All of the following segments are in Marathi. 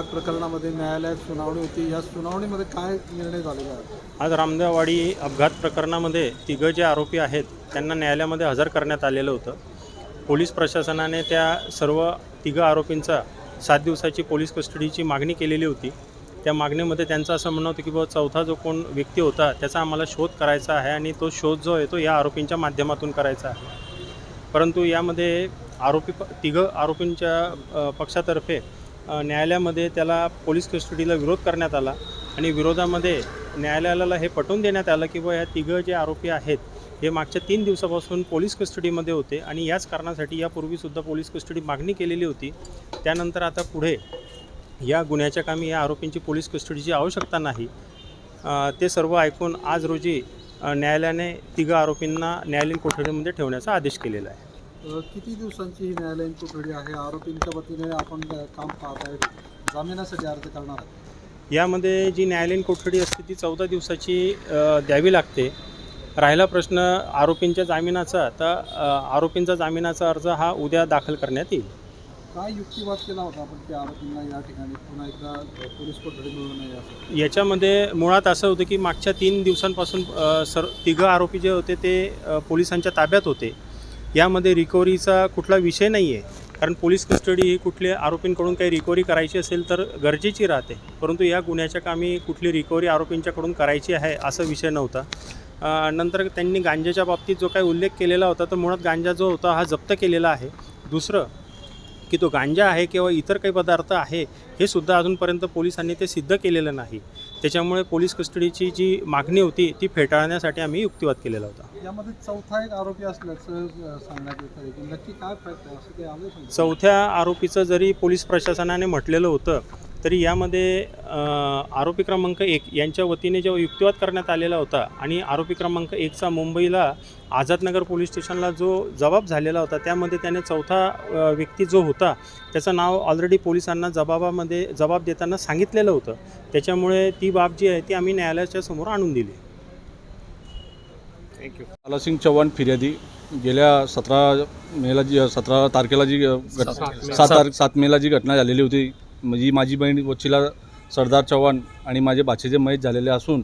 अपघात प्रकरणामध्ये न्यायालयात सुनावणी होती. या सुनावणीमध्ये काय निर्णय झालेला आहे? आज रामदेववाडी अपघात प्रकरणामध्ये तिघं जे आरोपी आहेत त्यांना न्यायालयामध्ये हजर करण्यात आलेलं होतं. पोलीस प्रशासनाने त्या सर्व तिघं आरोपींचा सात दिवसाची पोलीस कस्टडीची मागणी केलेली होती. त्या मागणीमध्ये त्यांचं असं म्हणणं होतं की बाबा चौथा जो कोण व्यक्ती होता त्याचा आम्हाला शोध करायचा आहे आणि तो शोध जो आहे तो या आरोपींच्या माध्यमातून करायचा आहे. परंतु यामध्ये आरोपी प तिघं आरोपींच्या पक्षातर्फे न्यायालयामध्ये त्याला पोलीस कस्टडीला विरोध करण्यात आला आणि विरोधामध्ये न्यायालयाला हे पटवून देण्यात आलं की बा या तिघं जे आरोपी आहेत हे मागच्या तीन दिवसापासून पोलीस कस्टडीमध्ये होते आणि याच कारणासाठी यापूर्वीसुद्धा पोलीस कस्टडी मागणी केलेली होती. त्यानंतर आता पुढे या गुन्ह्याच्या कामी या आरोपींची पोलीस कस्टडीची आवश्यकता नाही. ते सर्व ऐकून आज रोजी न्यायालयाने तिघं आरोपींना न्यायालयीन कोठडीमध्ये ठेवण्याचा आदेश केलेला आहे. किती दिवसांची ही न्यायालयीन कोठडी आहे? आरोपींच्या वतीने आपण काम पाहत आहे जामिनासाठी अर्ज करणार आहे यामध्ये जी न्यायालयीन कोठडी असते ती चौदा दिवसाची द्यावी लागते. राहिला प्रश्न आरोपींच्या जामिनाचा तर आरोपींचा जामिनाचा अर्ज हा उद्या दाखल करण्यात येईल. काय युक्तिवाद केला होता आपण त्या आरोपींना या ठिकाणी? पुन्हा एकदा पोलीस कोठडी मिळू नये असं. याच्यामध्ये मुळात असं होतं की मागच्या तीन दिवसांपासून सर तिघं आरोपी जे होते ते पोलिसांच्या ताब्यात होते. यामध्ये रिकव्हरीचा कुठला विषय नाही आहे कारण पोलीस कस्टडी ही कुठल्या आरोपींकडून काही रिकव्हरी करायची असेल तर गरजेची राहते. परंतु या गुन्ह्याच्या कामी कुठली रिकव्हरी आरोपींच्याकडून करायची आहे असा विषय नव्हता. नंतर त्यांनी गांजाच्या बाबतीत जो काही उल्लेख केलेला होता तर मुळात गांजा जो होता हा जप्त केलेला आहे. दुसरं की तो गांजा आहे किंवा इतर काही पदार्थ आहे हे सुद्धा अजूनपर्यंत पोलिसांनी ते सिद्ध केलेलं नाही. त्याच्यामुळे पोलीस कस्टडीची जी मागणी होती ती फेटाळण्यासाठी आम्ही युक्तिवाद केलेला होता. यामध्ये चौथा एक आरोपी असल्याचं सांगण्यात येत नक्की काय? चौथ्या आरोपीचं जरी पोलीस प्रशासनाने म्हटलेलं होतं तरी यामध्ये आरोपी क्रमांक एक यांच्या वतीने जेव्हा युक्तिवाद करण्यात आलेला होता आणि आरोपी क्रमांक एकचा मुंबईला आझादनगर पोलीस स्टेशनला जो जबाब झालेला होता त्यामध्ये त्याने चौथा व्यक्ती जो होता त्याचं नाव ऑलरेडी पोलिसांना जबाबामध्ये जबाब देताना सांगितलेलं होतं. त्याच्यामुळे ती बाब जी आहे ती आम्ही न्यायालयाच्या समोर आणून दिली. थँक्यू आलासिंग चव्हाण फिर्यादी. गेल्या सतरा मेला जी सतरा तारखेला जी अ, घट सात तारख सात मेला जी घटना झालेली होती म्हणजे माझी बहीण वचिला सरदार चव्हाण आणि माझे भाचेचे मयत झालेले असून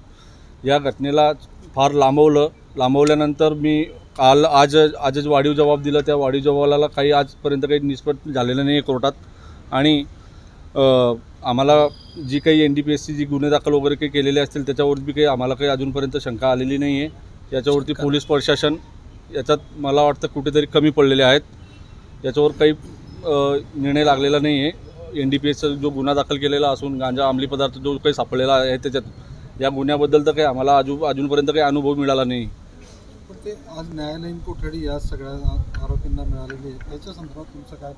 या घटनेला फार लांबवलं. लांबवल्यानंतर मी काल आज आजच वाढीव जबाब दिला. त्या वाढीव जबाबाला काही आजपर्यंत काही निष्पत्त झालेलं नाही आहे कोर्टात. आणि आम्हाला जी काही एन डी पी एसची जी गुन्हे दाखल वगैरे काही केलेले असतील त्याच्यावर बी काही आम्हाला काही अजूनपर्यंत शंका आलेली नाही आहे याच्यावरती पोलीस प्रशासन याच्यात मला वाटतं कुठेतरी कमी पडलेले आहेत. याच्यावर काही निर्णय लागलेला नाही आहे एन डी पी एसचा जो गुन्हा दाखल केलेला असून गांजा अंमली पदार्थ जो काही सापडलेला आहे त्याच्यात या गुन्ह्याबद्दल तर काही आम्हाला अजून अजूनपर्यंत काही अनुभव मिळाला नाही. पण ते आज न्यायालयीन कोठडी या सगळ्या आरोपींना मिळालेली आहे. त्याच्या संदर्भात तुमचं काय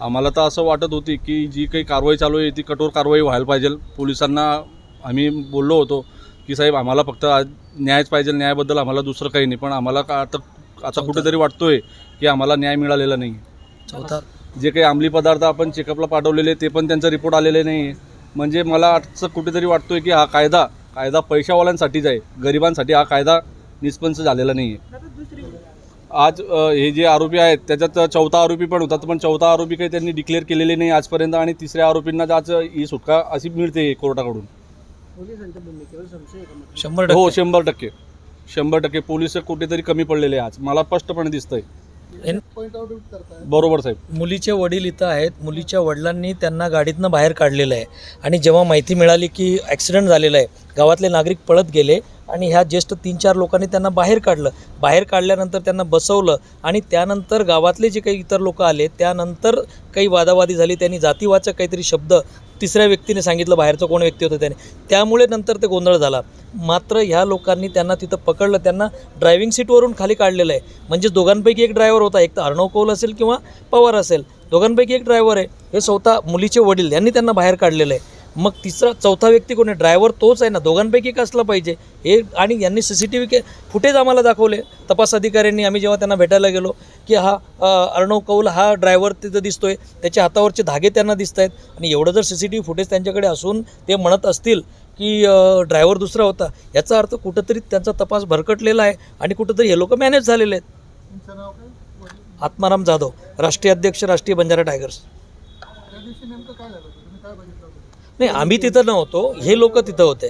आम्हाला तर असं वाटत होती की जी काही कारवाई चालू आहे ती कठोर कारवाई व्हायला पाहिजे. पोलिसांना आम्ही बोललो होतो की साहेब आम्हाला फक्त आज न्यायच पाहिजे न्यायाबद्दल आम्हाला दुसरं काही नाही. पण आम्हाला का आता आता कुठेतरी वाटतोय की आम्हाला न्याय मिळालेला नाही. चौथा जे काही अंमली पदार्थ आपण चेकअपला पाठवलेले ते पण त्यांचा रिपोर्ट आलेले नाही आहे म्हणजे मला असं कुठेतरी वाटतोय की हा कायदा कायदा पैशावाल्यांसाठीच आहे. गरिबांसाठी हा कायदा निष्पंच झालेला नाही आहे आज हे जे आरोपी आहेत त्याच्यात चौथा आरोपी पण होतात पण चौथा आरोपी काही त्यांनी डिक्लेअर केलेले नाही आजपर्यंत आणि तिसऱ्या आरोपींना आज ही सुटका अशी मिळते कोर्टाकडून. शंभर हो शंभर टक्के. शंभर टक्के. पोलीस कुठेतरी कमी पडलेले आहे आज. मला स्पष्टपणे दिसतंय. बरोबर साहेब. मुलीचे वडील इथं आहेत. मुलीच्या वडिलांनी त्यांना गाडीतनं बाहेर काढलेलं आहे. आणि जेव्हा माहिती मिळाली की ॲक्सिडेंट झालेला आहे गावातले नागरिक पळत गेले आणि ह्या ज्येष्ठ तीन चार लोकांनी त्यांना बाहेर काढलं. बाहेर काढल्यानंतर त्यांना बसवलं आणि त्यानंतर गावातले जे काही इतर लोक आले त्यानंतर काही वादावादी झाली. त्यांनी जातीवाचक काहीतरी शब्द तिसऱ्या व्यक्तीने सांगितलं. बाहेरचं कोण व्यक्ती होतं त्याने. त्यामुळे नंतर ते गोंधळ झाला. मात्र ह्या लोकांनी त्यांना तिथं पकडलं त्यांना ड्रायव्हिंग सीटवरून खाली काढलेलं आहे. म्हणजे दोघांपैकी एक ड्रायव्हर होता एक तर अर्णव कौल असेल किंवा पवार असेल. दोघांपैकी एक ड्रायव्हर आहे हे स्वतः मुलीचे वडील यांनी त्यांना बाहेर काढलेलं आहे. मग तिसरा चौथा व्यक्ती कोण आहे? ड्रायव्हर तोच आहे ना दोघांपैकी एक असला पाहिजे. हे आणि यांनी सी सी टी व्ही के फुटेज आम्हाला दाखवले. तपास अधिकाऱ्यांनी आम्ही जेव्हा त्यांना भेटायला गेलो की हा अर्णव कौल हा ड्रायव्हर तिथं दिसतोय त्याच्या हातावरचे धागे त्यांना दिसत आहेत आणि एवढं जर C C T V footage त्यांच्याकडे असून ते म्हणत असतील की ड्रायव्हर दुसरा होता. याचा अर्थ कुठंतरी त्यांचा तपास भरकटलेला आहे आणि कुठंतरी हे लोक मॅनेज झालेले आहेत? आत्माराम जाधव राष्ट्रीय अध्यक्ष राष्ट्रीय बंजारा टायगर्स. त्या दिवशी नेमकं काय झालं होतं? तुम्ही काय बघितलं होतं? नाही आम्ही तिथं नव्हतो. हे लोक तिथं होते.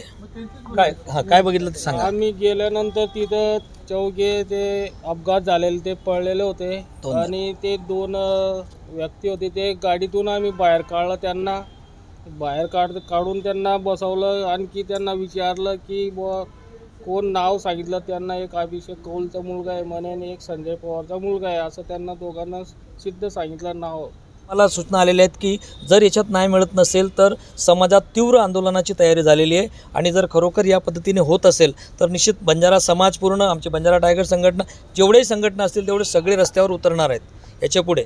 काय? हां काय बघितलं ते सांगा. आम्ही गेल्यानंतर तिथं चौघे ते अपघात झालेले ते पडलेले होते. आणि ते दोन व्यक्ती होते. ते गाडीतून आम्ही बाहेर काढलं त्यांना. बाहेर काढ काढून त्यांना बसवलं आणखी त्यांना विचारलं की बुवा कोण नाव सांगितलं? त्यांना एक अभिषेक कौलचा मुलगा आहे म्हणे आणि एक संजय पवारचा मुलगा आहे. असं त्यांना दोघांना सिद्ध सांगितलं नाव. मला सूचना आलेल्या आहेत की जर याच्यात नाही मिळत नसेल तर समाजात तीव्र आंदोलनाची तयारी झालेली आहे आणि जर खरोखर या पद्धतीने होत असेल तर निश्चित बंजारा समाज पूर्ण आमची बंजारा टायगर संघटना जेवढेही संघटना असतील तेवढे सगळे रस्त्यावर उतरणार आहेत. याच्यापुढे.